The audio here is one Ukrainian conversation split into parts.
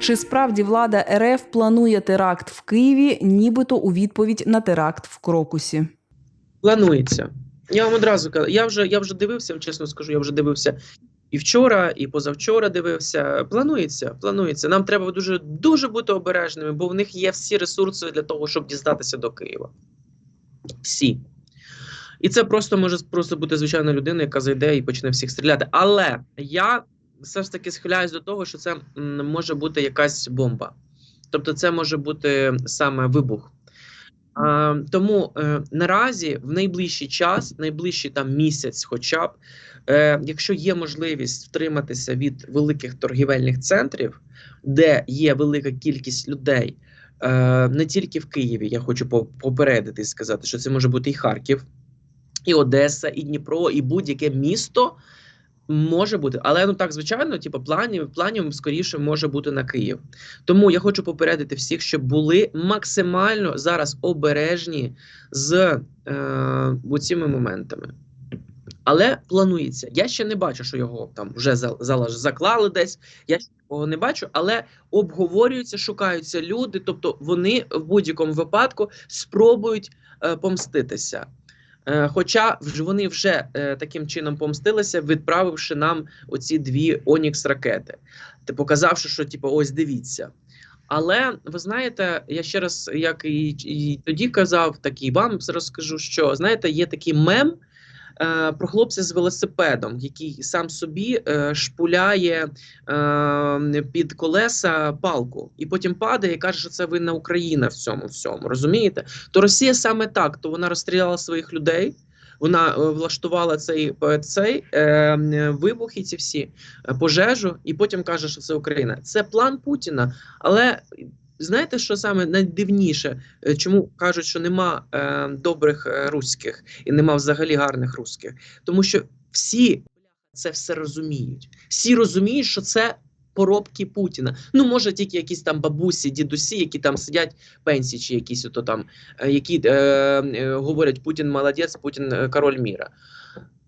Чи справді влада РФ планує теракт в Києві, нібито у відповідь на теракт в Крокусі? Планується. Я вам одразу кажу, я вже я вже дивився, чесно скажу, я вже дивився і вчора, і позавчора дивився. Планується, планується. Нам треба дуже дуже бути обережними, бо в них є всі ресурси для того, щоб дістатися до Києва. Всі. І це просто може просто бути звичайна людина, яка зайде і почне всіх стріляти. Але я все ж таки схиляюсь до того, що це може бути якась бомба. Тобто, це може бути саме вибух. А, тому е, наразі в найближчий час, найближчий там місяць, хоча б, е, якщо є можливість втриматися від великих торгівельних центрів, де є велика кількість людей, е, не тільки в Києві, я хочу попередити і сказати, що це може бути і Харків, і Одеса, і Дніпро, і будь-яке місто. Може бути, але ну так звичайно, типу, планів планів скоріше може бути на Київ. Тому я хочу попередити всіх, щоб були максимально зараз обережні з е, цими моментами. Але планується. Я ще не бачу, що його там вже заклали десь. Я ще такого не бачу, але обговорюються, шукаються люди. Тобто вони в будь-якому випадку спробують е, помститися. Е, Хоча вже вони вже е, таким чином помстилися, відправивши нам оці дві Онікс ракети, ти показавши, що типу, ось дивіться. Але ви знаєте, я ще раз, як і, і тоді казав, так і вам розкажу, що знаєте, є такий мем е, про хлопця з велосипедом, який сам собі е, шпуляє е, під колеса палку, і потім падає і каже, що це винна Україна в цьому всьому. Розумієте? То Росія саме так, то вона розстріляла своїх людей. Вона е, влаштувала цей, е, цей е, м, вибух і ці всі пожежу, і потім каже, що це Україна. Це план Путіна. Але знаєте, що саме найдивніше, Е, чому кажуть, що нема е, добрих е, руських і нема взагалі гарних руських? Тому що всі це все розуміють. Всі розуміють, що це. Поробки Путіна. Ну, може, тільки якісь там бабусі, дідусі, які там сидять пенсії, чи якісь ото там, е, які е, е, говорять Путін молодець, Путін король міра.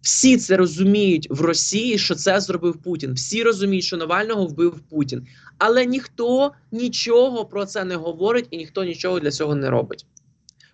Всі це розуміють в Росії, що це зробив Путін. Всі розуміють, що Навального вбив Путін. Але ніхто нічого про це не говорить і ніхто нічого для цього не робить.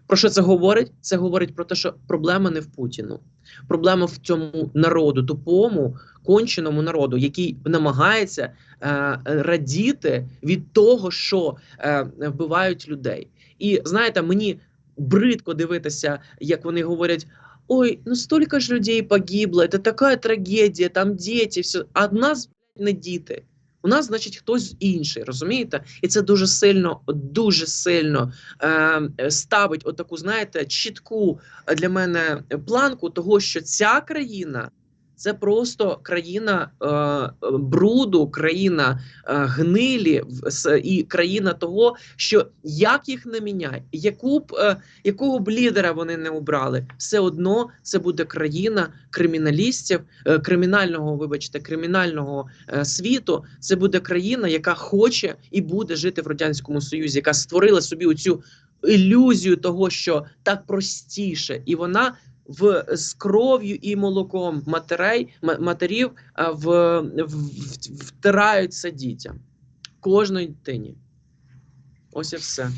Про що це говорить? Це говорить про те, що проблема не в Путіну. Проблема в цьому народу, тупому, конченому народу, який намагається е, радіти від того, що е, вбивають людей. І знаєте, мені бридко дивитися, як вони говорять. Ой, ну столько ж людей погибло, это такая трагедія, там діти, все. А нас не діти. У нас, значить, хтось інший, розумієте? І це дуже сильно, дуже сильно е, ставить отаку, знаєте, чітку для мене планку того, що ця країна це просто країна е, бруду, країна е, гнилі і країна того, що як їх не міняй, яку б е, якого б лідера вони не обрали, все одно це буде країна криміналістів, е, кримінального, вибачте, кримінального е, світу. Це буде країна, яка хоче і буде жити в радянському союзі, яка створила собі оцю ілюзію того, що так простіше, і вона. В з кров'ю і молоком матерей матерів в, в, в- втирають це дітям кожної дитині. Ось і все.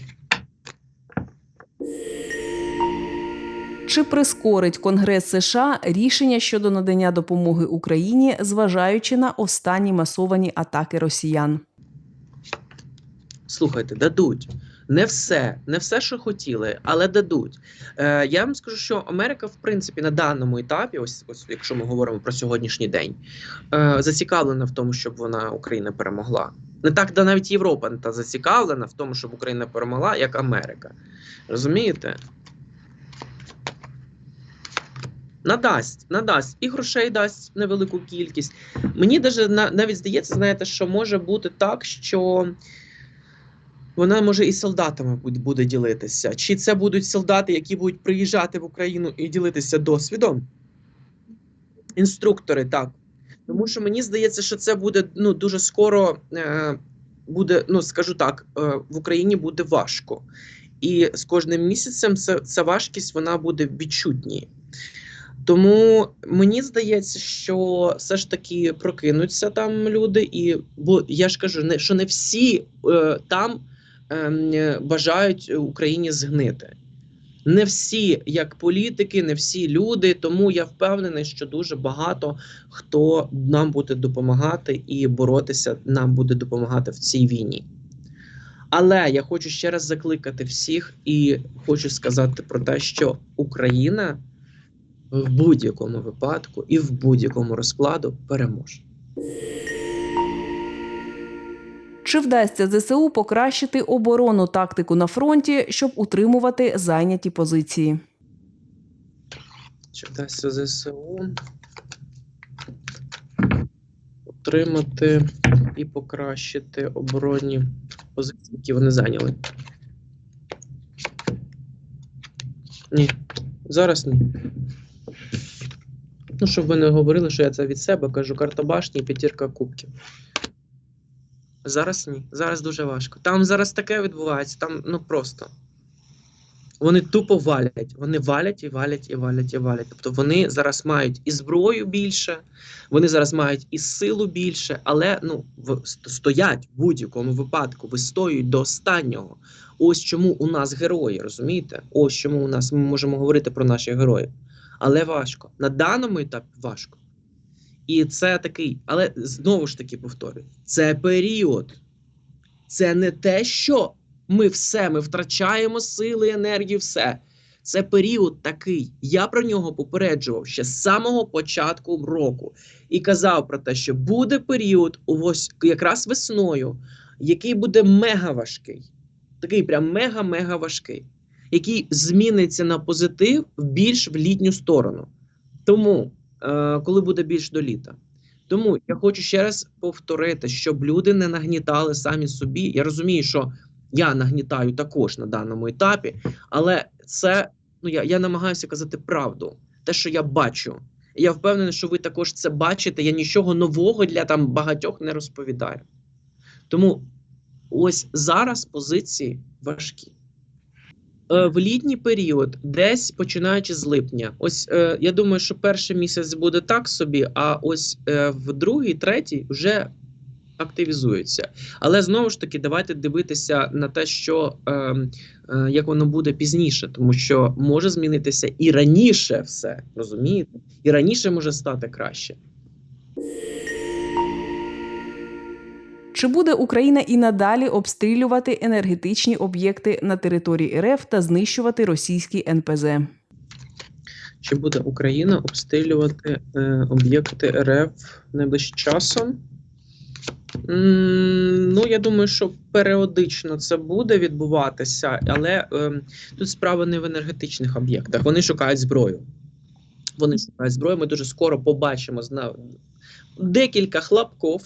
Чи прискорить Конгрес США рішення щодо надання допомоги Україні, зважаючи на останні масовані атаки росіян? Слухайте, дадуть. Не все, не все, що хотіли, але дадуть. Е, я вам скажу, що Америка, в принципі, на даному етапі, ось, ось якщо ми говоримо про сьогоднішній день, е, зацікавлена в тому, щоб вона Україна перемогла. Не так, да навіть Європа не та зацікавлена в тому, щоб Україна перемогла, як Америка. Розумієте? Надасть, надасть і грошей дасть невелику кількість. Мені навіть здається, знаєте, що може бути так, що вона може і солдатами буде, ділитися. Чи це будуть солдати, які будуть приїжджати в Україну і ділитися досвідом? Інструктори, так. Тому що мені здається, що це буде ну, дуже скоро е, буде, ну скажу так, е, в Україні буде важко. І з кожним місяцем ця, ця важкість вона буде відчутні. Тому мені здається, що все ж таки прокинуться там люди, і бо я ж кажу, не що не всі е, там бажають Україні згнити. Не всі, як політики, не всі люди. Тому я впевнений, що дуже багато хто нам буде допомагати і боротися нам буде допомагати в цій війні. Але я хочу ще раз закликати всіх і хочу сказати про те, що Україна в будь-якому випадку і в будь-якому розкладу переможе. Чи вдасться ЗСУ покращити оборонну тактику на фронті, щоб утримувати зайняті позиції? Чи вдасться ЗСУ отримати і покращити оборонні позиції, які вони зайняли? Ні, зараз ні. Ну, щоб ви не говорили, що я це від себе кажу, карта башні і п'ятірка кубків. Зараз ні. Зараз дуже важко. Там зараз таке відбувається, там ну просто. Вони тупо валять. Вони валять і валять, і валять, і валять. Тобто вони зараз мають і зброю більше, вони зараз мають і силу більше, але ну стоять в будь-якому випадку, вистоюють до останнього. Ось чому у нас герої, розумієте? Ось чому у нас ми можемо говорити про наших героїв. Але важко. На даному етапі важко. І це такий, але знову ж таки повторюю, це період. Це не те, що ми все, ми втрачаємо сили, енергію, все. Це період такий. Я про нього попереджував ще з самого початку року і казав про те, що буде період, ось якраз весною, який буде мега важкий. Такий прям мега-мега важкий, який зміниться на позитив більш в літню сторону. Тому, коли буде більш до літа. Тому я хочу ще раз повторити, щоб люди не нагнітали самі собі. Я розумію, що я нагнітаю також на даному етапі, але це ну я, я намагаюся казати правду, те, що я бачу. Я впевнений, що ви також це бачите. Я нічого нового для там багатьох не розповідаю. Тому ось зараз позиції важкі. Е, В літній період, десь починаючи з липня, ось е, я думаю, що перший місяць буде так собі, а ось е, в другий, третій вже активізується. Але знову ж таки, давайте дивитися на те, що е, е, як воно буде пізніше, тому що може змінитися і раніше все, розумієте? І раніше може стати краще. Чи буде Україна і надалі обстрілювати енергетичні об'єкти на території РФ та знищувати російські НПЗ? Чи буде Україна обстрілювати е, об'єкти РФ найближчим часом? Ну, я думаю, що періодично це буде відбуватися, але е, тут справа не в енергетичних об'єктах. Вони шукають зброю. Вони шукають зброю. Ми дуже скоро побачимо зна... декілька хлопків,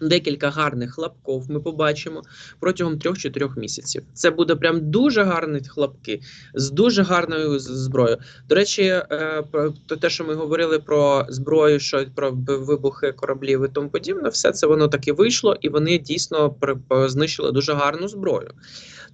декілька гарних хлопків ми побачимо протягом 3-4 місяців. Це буде прям дуже гарні хлопки з дуже гарною зброєю. До речі, е, про те, що ми говорили про зброю, що про вибухи кораблів і тому подібне, все це воно таки вийшло, і вони дійсно знищили дуже гарну зброю.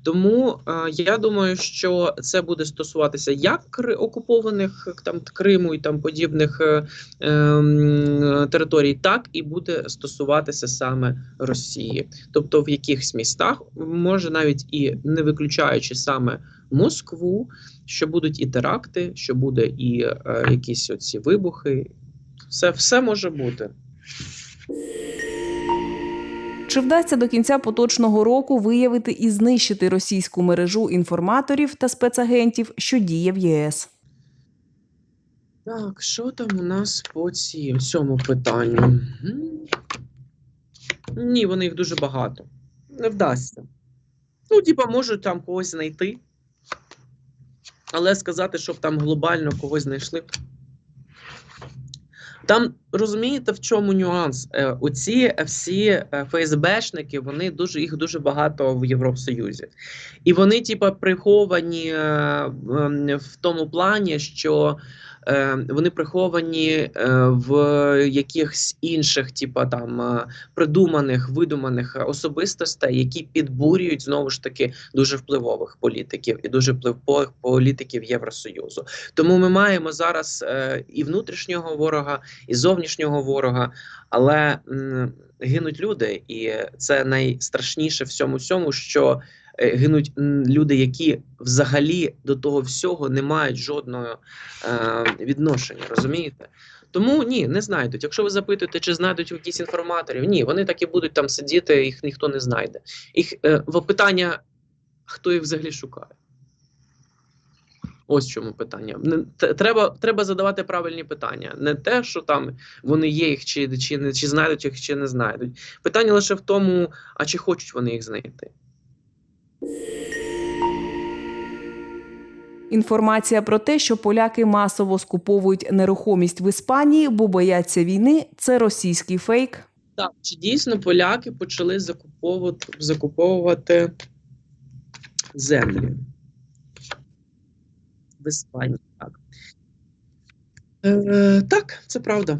Тому е, я думаю, що це буде стосуватися як окупованих е, там Криму і там подібних е, ем, територій, так і буде стосуватися саме Росії. Тобто в якихось містах, може навіть і не виключаючи саме Москву, що будуть і теракти, що буде і е, якісь оці вибухи. Все, все може бути. Чи вдасться до кінця поточного року виявити і знищити російську мережу інформаторів та спецагентів, що діє в ЄС? Так, що там у нас по цьому питанню? Ні, вони їх дуже багато. Не вдасться. Ну, типа, можуть там когось знайти. Але сказати, щоб там глобально когось знайшли. Там розумієте, в чому нюанс? Е, оці всі е, ФСБшники, вони дуже їх дуже багато в Євросоюзі. І вони, типа, приховані е, в тому плані, що вони приховані е, в якихось інших, типа там е, придуманих, видуманих особистостей, які підбурюють знову ж таки дуже впливових політиків і дуже впливових політиків Євросоюзу. Тому ми маємо зараз е, і внутрішнього ворога, і зовнішнього ворога, але гинуть люди, і це найстрашніше в цьому всьому, що е, гинуть люди, які взагалі до того всього не мають жодного е, відношення, розумієте? Тому ні, не знайдуть. Якщо ви запитуєте, чи знайдуть якісь інформаторів, ні, вони так і будуть там сидіти, їх ніхто не знайде. Їх е, питання, хто їх взагалі шукає. Ось чому питання. Треба, треба задавати правильні питання. Не те, що там вони є їх, чи, чи, чи знайдуть їх, чи не знайдуть. Питання лише в тому, а чи хочуть вони їх знайти. Інформація про те, що поляки масово скуповують нерухомість в Іспанії, бо бояться війни, це російський фейк. Так, чи дійсно поляки почали закуповувати, закуповувати землі в Іспанії? Так. Е, так, це правда.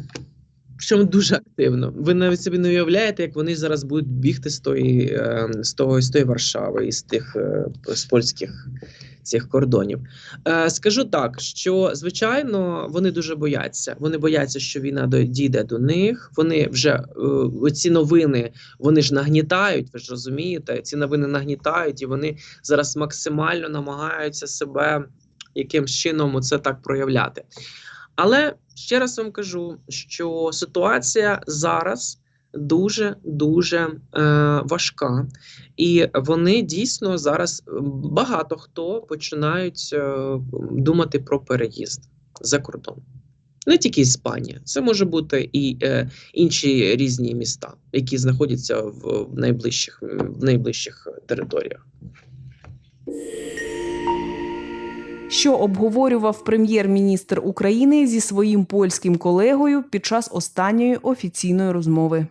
Причому дуже активно. Ви навіть собі не уявляєте, як вони зараз будуть бігти з тої, е, з того, з тої Варшави, із тих е, з польських цих кордонів. Е, скажу так, що звичайно вони дуже бояться. Вони бояться, що війна дійде до них. Вони вже е, ці новини вони ж нагнітають. Ви ж розумієте, ці новини нагнітають, і вони зараз максимально намагаються себе якимсь чином це так проявляти. Але ще раз вам кажу, що ситуація зараз дуже дуже е, важка, і вони дійсно зараз е, багато хто починають е, думати про переїзд за кордон. Не тільки Іспанія, це може бути і е, інші різні міста, які знаходяться в, в найближчих в найближчих територіях. Що обговорював прем'єр-міністр України зі своїм польським колегою під час останньої офіційної розмови.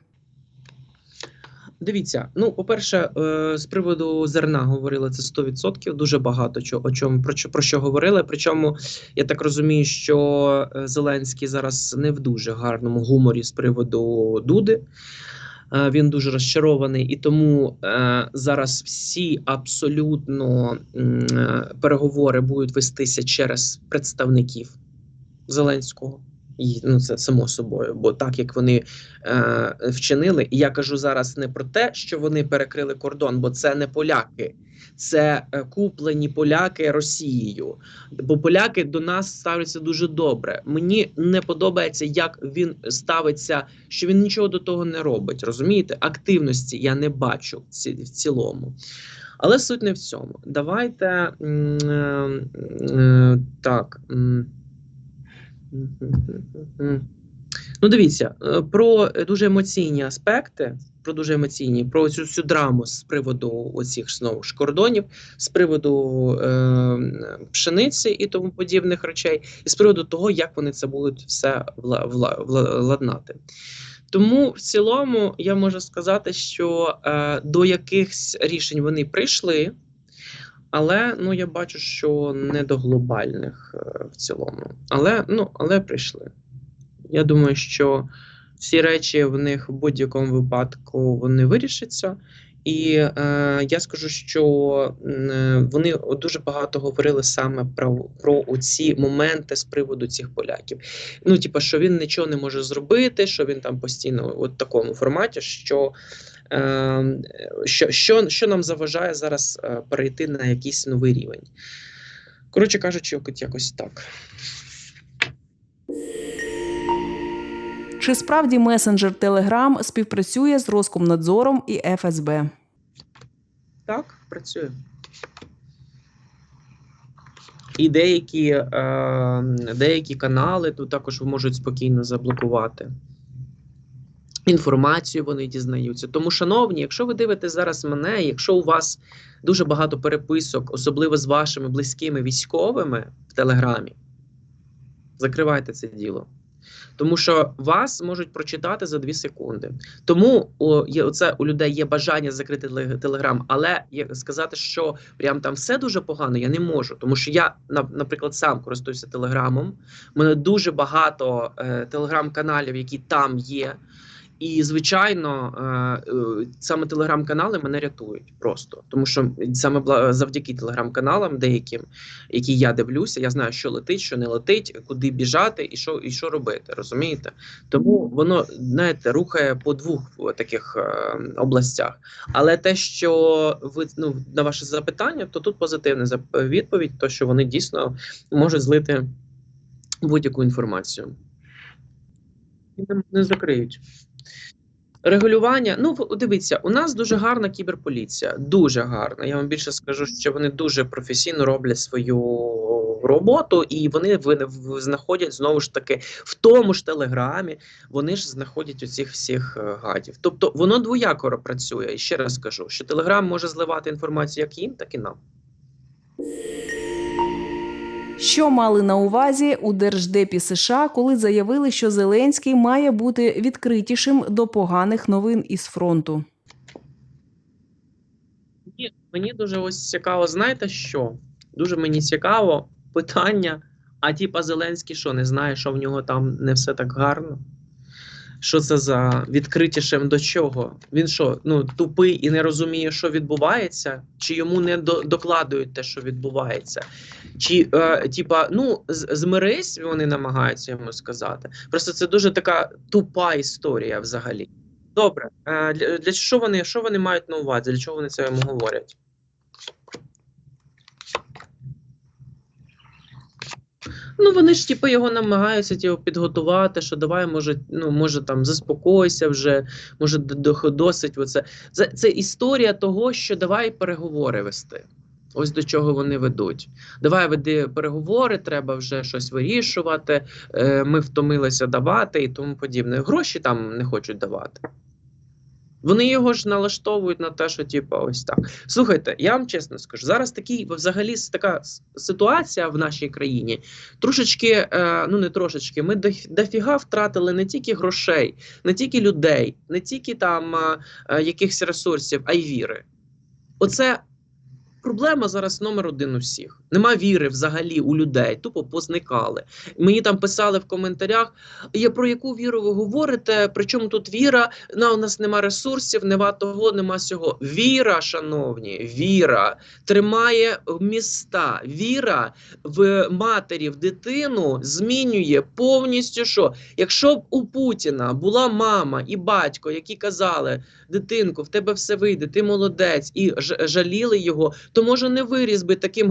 Дивіться, ну по-перше, е, з приводу зерна говорили це 100%, Дуже багато чого о чому про що про що говорили. Причому я так розумію, що е, Зеленський зараз не в дуже гарному гуморі з приводу Дуди. Е, Він дуже розчарований, і тому зараз всі абсолютно переговори будуть вестися через представників Зеленського. І ну це само собою, бо так як вони е, вчинили, і я кажу зараз не про те, що вони перекрили кордон, бо це не поляки, це е, куплені поляки Росією. Бо поляки до нас ставляться дуже добре. Мені не подобається, як він ставиться, що він нічого до того не робить. Розумієте, активності я не бачу ці, в цілому. Але суть не в цьому. Давайте е, е, так. м, Ну, дивіться, е, про дуже емоційні аспекти, про дуже емоційні, про цю всю драму з приводу оцих знову ж кордонів, з приводу е, пшениці і тому подібних речей, і з приводу того, як вони це будуть все вла, вла, вла, ладнати. Тому в цілому я можу сказати, що е, до якихось рішень вони прийшли. Але ну я бачу, що не до глобальних е, в цілому. Але ну але прийшли. Я думаю, що всі речі в них в будь-якому випадку вони вирішаться. І е, я скажу, що е, вони дуже багато говорили саме про про ці моменти з приводу цих поляків. Ну, типа, що він нічого не може зробити, що він там постійно у такому форматі, що що, що, що нам заважає зараз е, перейти на якийсь новий рівень? Коротше кажучи, якось так. Чи справді месенджер Telegram співпрацює з Роскомнадзором і ФСБ? Так, працює. І деякі, е, деякі канали тут також можуть спокійно заблокувати. Інформацію вони дізнаються. Тому, шановні, якщо ви дивитесь зараз мене, якщо у вас дуже багато переписок, особливо з вашими близькими військовими в Телеграмі, закривайте це діло. Тому що вас можуть прочитати за 2 секунди. Тому о, є оце у людей є бажання закрити телеграм, але є, сказати, що прям там все дуже погано, я не можу. Тому що я, на- наприклад, сам користуюся телеграмом. У мене дуже багато е, телеграм-каналів, які там є. І, звичайно, е, е, саме телеграм-канали мене рятують просто. Тому що саме завдяки телеграм-каналам, деяким, які я дивлюся, я знаю, що летить, що не летить, куди біжати і що, і що робити. Розумієте? Тому воно, знаєте, рухає по двох таких е, областях. Але те, що ви ну, на ваше запитання, то тут позитивна відповідь, то що вони дійсно можуть злити будь-яку інформацію. Не закриють. Регулювання, ну дивіться, у нас дуже гарна кіберполіція, дуже гарна. Я вам більше скажу, що вони дуже професійно роблять свою роботу, і вони знаходять знову ж таки в тому ж телеграмі. Вони ж знаходять оцих всіх е, гадів. Тобто воно двояко працює. І ще раз кажу, що телеграм може зливати інформацію як їм, так і нам. Що мали на увазі у Держдепі США, коли заявили, що Зеленський має бути відкритішим до поганих новин із фронту? Мені, мені дуже ось цікаво, знаєте що? Дуже мені цікаво питання. А типа Зеленський що, не знає, що в нього там не все так гарно? Що це за відкритішим до чого? Він що, ну тупий і не розуміє, що відбувається, чи йому не до, докладують те, що відбувається? Чи е, типа, ну змирись, вони намагаються йому сказати. Просто це дуже така тупа історія взагалі. Добре, е, для, для що вони що вони мають на увазі? Для чого вони це йому говорять? Ну, вони ж типу його намагаються типу, підготувати, що давай, може, ну, може там заспокойся вже, може досить. Оце. Це, це історія того, що давай переговори вести. Ось до чого вони ведуть. Давай веди переговори, треба вже щось вирішувати. Е, ми втомилися давати і тому подібне. Гроші там не хочуть давати. Вони його ж налаштовують на те, що типу, ось так. Слухайте, я вам чесно скажу, зараз такий взагалі така ситуація в нашій країні. Трошечки, е, ну не трошечки, ми доф- дофіга втратили не тільки грошей, не тільки людей, не тільки там е, е, якихось ресурсів, а й віри. Оце проблема зараз номер один у всіх. Нема віри взагалі у людей, тупо позникали. Мені там писали в коментарях, я про яку віру ви говорите? Причому тут віра? На у нас нема ресурсів, нема того, нема сього. Віра, шановні, віра тримає міста. Віра в матері, в дитину змінює повністю що. Якщо б у Путіна була мама і батько, які казали, дитинку, в тебе все вийде, ти молодець, і жаліли його, то може не виріс би таким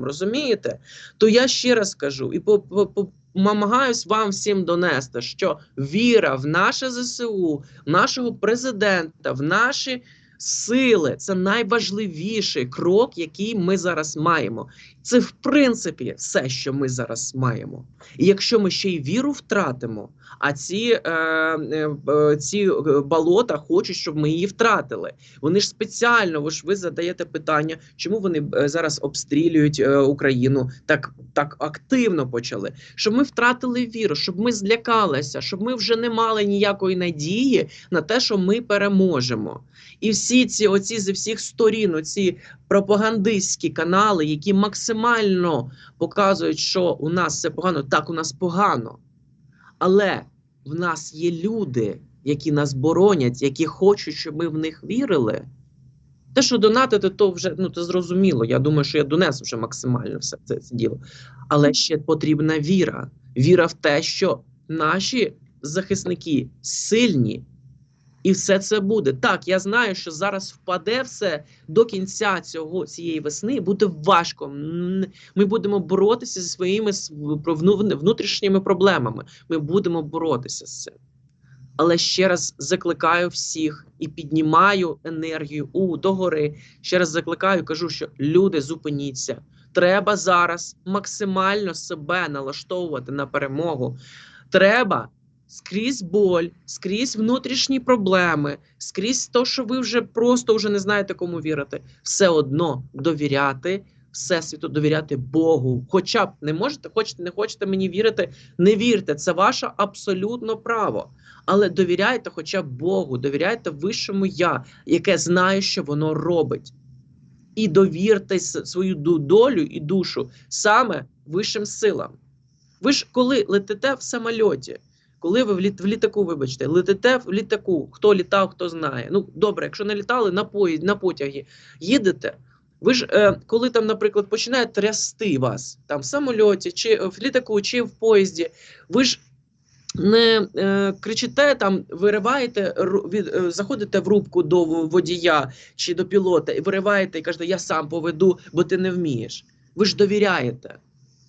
розумієте? То я ще раз кажу і по, по намагаюсь вам всім донести, що віра в наше ЗСУ, в нашого президента, в наші сили це найважливіший крок, який ми зараз маємо. Це в принципі все, що ми зараз маємо. І якщо ми ще й віру втратимо, а ці, е, е, е, ці е, болота хочуть, щоб ми її втратили. Вони ж спеціально, ви ж ви задаєте питання, чому вони е, зараз обстрілюють Україну так, так активно почали, щоб ми втратили віру, щоб ми злякалися, щоб ми вже не мали ніякої надії на те, що ми переможемо. І всі ці оці зі всіх сторін, оці пропагандистські канали, які максимально показують, що у нас все погано, так у нас погано. Але в нас є люди, які нас боронять, які хочуть, щоб ми в них вірили. Те, що донатити, то вже ну це зрозуміло. Я думаю, що я донес вже максимально все це, це діло. Але ще потрібна віра. Віра в те, що наші захисники сильні, і все це буде. Так, я знаю, що зараз впаде все до кінця цього цієї весни. Буде важко. Ми будемо боротися зі своїми внутрішніми проблемами. Ми будемо боротися з цим. Але ще раз закликаю всіх і піднімаю енергію у догори. Ще раз закликаю, кажу, що люди зупиніться. Треба зараз максимально себе налаштовувати на перемогу. Треба скрізь боль, скрізь внутрішні проблеми, скрізь то, що ви вже просто вже не знаєте, кому вірити. Все одно довіряти Всесвіту, довіряти Богу. Хоча б не можете, хочете, не хочете мені вірити, не вірте. Це ваше абсолютно право. Але довіряйте хоча б Богу, довіряйте вищому я, яке знає, що воно робить. І довірте свою долю і душу саме вищим силам. Ви ж коли летите в самольоті, коли ви в, літ, в літаку, вибачте, летите в літаку, хто літав, хто знає. Ну, добре, якщо не літали на поїзд, на потягі, їдете. Ви ж, е, коли там, наприклад, починає трясти вас там в самольоті, чи в літаку, чи в поїзді, ви ж не е, кричите там, вириваєте від, е, заходите в рубку до водія чи до пілота і вириваєте і кажете, я сам поведу, бо ти не вмієш. Ви ж довіряєте.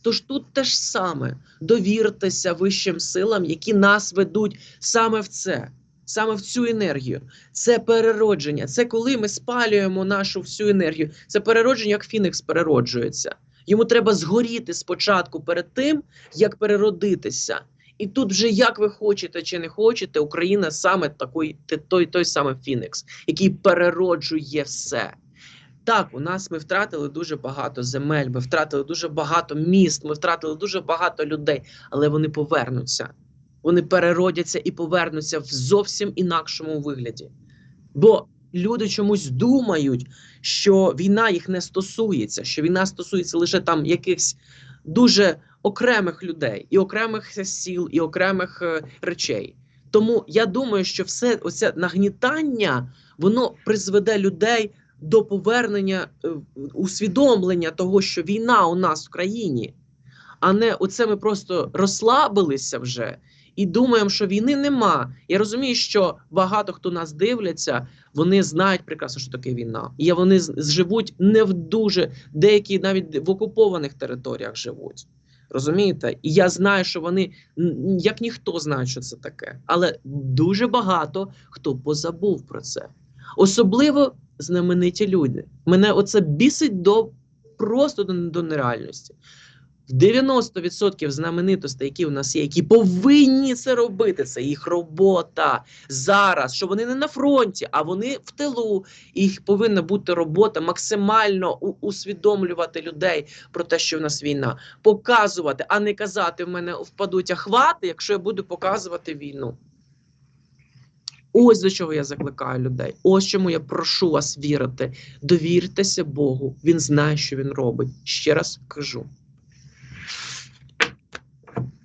Тож тут те ж саме. Довіртеся вищим силам, які нас ведуть саме в це, саме в цю енергію. Це переродження. Це коли ми спалюємо нашу всю енергію. Це переродження, як Фінікс перероджується. Йому треба згоріти спочатку перед тим, як переродитися. І тут вже як ви хочете чи не хочете, Україна саме такий, той, той самий Фінікс, який перероджує все. Так, у нас ми втратили дуже багато земель, ми втратили дуже багато міст, ми втратили дуже багато людей, але вони повернуться. Вони переродяться і повернуться в зовсім інакшому вигляді. Бо люди чомусь думають, що війна їх не стосується, що війна стосується лише там якихось дуже окремих людей, і окремих сіл, і окремих е, речей. Тому я думаю, що все оце нагнітання воно призведе людей до повернення е, усвідомлення того, що війна у нас в країні, а не оце ми просто розслабилися вже і думаємо, що війни нема. Я розумію, що багато хто нас дивляться, вони знають прекрасно, що таке війна. І вони живуть не в дуже деякі навіть в окупованих територіях живуть. Розумієте? І я знаю, що вони як ніхто знають, що це таке. Але дуже багато хто позабув про це. Особливо знамениті люди. Мене оце бісить до просто до, до нереальності. 90% знаменитостей, які у нас є, які повинні це робити, це їх робота зараз, що вони не на фронті, а вони в тилу. Їх повинна бути робота максимально усвідомлювати людей про те, що в нас війна, показувати, а не казати, в мене впадуть ахвати, якщо я буду показувати війну. Ось до чого я закликаю людей. Ось чому я прошу вас вірити. Довіртеся Богу. Він знає, що він робить. Ще раз кажу.